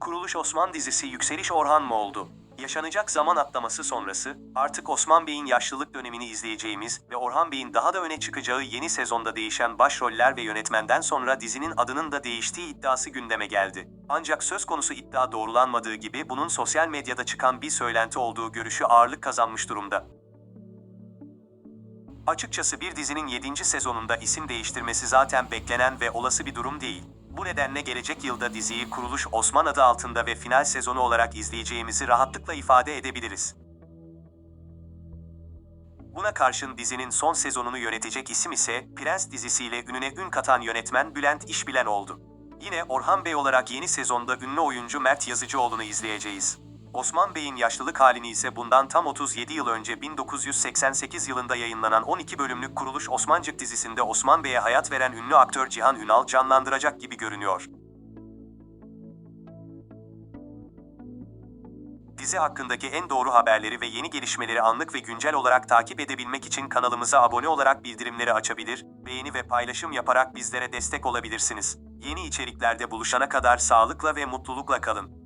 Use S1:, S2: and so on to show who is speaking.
S1: Kuruluş Osman dizisi Yükseliş Orhan mı oldu? Yaşanacak zaman atlaması sonrası, artık Osman Bey'in yaşlılık dönemini izleyeceğimiz ve Orhan Bey'in daha da öne çıkacağı yeni sezonda değişen başroller ve yönetmenden sonra dizinin adının da değiştiği iddiası gündeme geldi. Ancak söz konusu iddia doğrulanmadığı gibi bunun sosyal medyada çıkan bir söylenti olduğu görüşü ağırlık kazanmış durumda. Açıkçası bir dizinin 7. sezonunda isim değiştirmesi zaten beklenen ve olası bir durum değil. Bu nedenle gelecek yılda diziyi Kuruluş Osman adı altında ve final sezonu olarak izleyeceğimizi rahatlıkla ifade edebiliriz. Buna karşın dizinin son sezonunu yönetecek isim ise Prens dizisiyle ününe ün katan yönetmen Bülent İşbilen oldu. Yine Orhan Bey olarak yeni sezonda ünlü oyuncu Mert Yazıcıoğlu'nu izleyeceğiz. Osman Bey'in yaşlılık halini ise bundan tam 37 yıl önce 1988 yılında yayınlanan 12 bölümlük Kuruluş Osmancık dizisinde Osman Bey'e hayat veren ünlü aktör Cihan Ünal canlandıracak gibi görünüyor. Dizi hakkındaki en doğru haberleri ve yeni gelişmeleri anlık ve güncel olarak takip edebilmek için kanalımıza abone olarak bildirimleri açabilir, beğeni ve paylaşım yaparak bizlere destek olabilirsiniz. Yeni içeriklerde buluşana kadar sağlıkla ve mutlulukla kalın.